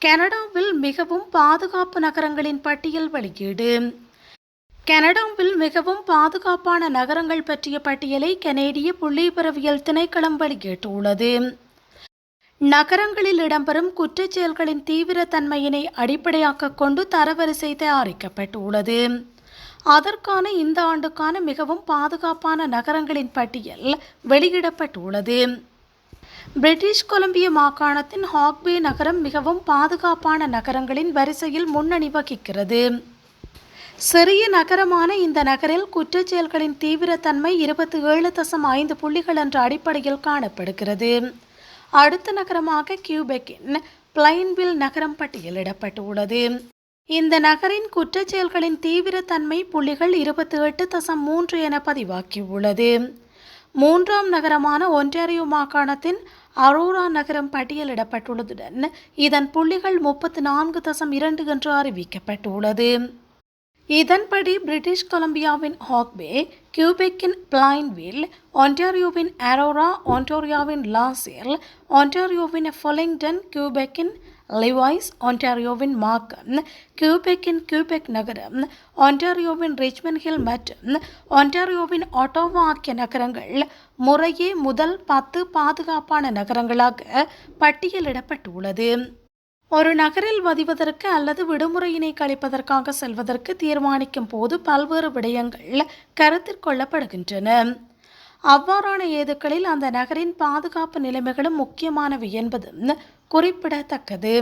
கனடாவில் மிகவும் பாதுகாப்பு நகரங்களின் பட்டியல் வெளியீடு. கனடாவில் மிகவும் பாதுகாப்பான நகரங்கள் பற்றிய பட்டியலை கனேடிய புள்ளிபரவியல் திணைக்களம் வெளியிட்டுள்ளது. நகரங்களில் இடம்பெறும் குற்றச் செயல்களின் தீவிரத்தன்மையினை அடிப்படையாக கொண்டு தரவரிசை தயாரிக்கப்பட்டுள்ளது. அதற்கான இந்த ஆண்டுக்கான மிகவும் பாதுகாப்பான நகரங்களின் பட்டியல் வெளியிடப்பட்டுள்ளது. பிரிட்டிஷ் கொலம்பிய மாகாணத்தின் ஹாக்பே நகரம் மிகவும் பாதுகாப்பான நகரங்களின் வரிசையில் முன்னணி வகிக்கிறது. சிறிய நகரமான இந்த நகரில் குற்றச் செயல்களின் தீவிரத்தன்மை இருபத்தி ஏழு தசம் ஐந்து புள்ளிகள் என்ற அடிப்படையில் காணப்படுகிறது. அடுத்த நகரமாக கியூபெக்கின் பிளைன்வில் நகரம் பட்டியலிடப்பட்டுள்ளது. இந்த நகரின் குற்றச் செயல்களின் தீவிரத்தன்மை புள்ளிகள் இருபத்தி எட்டு தசம் மூன்று என பதிவாக்கியுள்ளது மூன்றாம் நகரமான ஒன்றாரியோ மாகாணத்தின் அரோரா நகரம் பட்டியலிடப்பட்டுள்ளதுடன் இதன் புள்ளிகள் முப்பத்தி நான்கு தசம் இரண்டு என்று அறிவிக்கப்பட்டுள்ளது. இதன்படி பிரிட்டிஷ் கொலம்பியாவின் ஹாக்பே கியூபெக்கின் பிளைன்வில் ஒன்டாரியோவின் அரோரா ஒன்டாரியோவின் லாசேல் ஒன்டாரியோவின் ஃபொலிங்டன் கியூபெக்கின் லிவாய்ஸ் ஒன்டாரியோவின் மார்க்கம் கியூபெக்கின் கியூபெக் நகரம் ஒன்டாரியோவின் ரிச்மன் ஹில் மற்றும் ஒன்டாரியோவின் ஒட்டோவா ஆகிய நகரங்கள் முறையே முதல் பத்து பாதுகாப்பான நகரங்களாக பட்டியலிடப்பட்டுள்ளது. ஒரு நகரில் வதிவதற்கு அல்லது விடுமுறையினை கழிப்பதற்காக செல்வதற்கு தீர்மானிக்கும் போது பல்வேறு விடயங்கள் கருத்தில் கொள்ளப்படுகின்றன. அவ்வாறான ஏதுக்களில் அந்த நகரின் பாதுகாப்பு நிலைமைகளும் முக்கியமானவை என்பதும் குறிப்பிடத்தக்கது.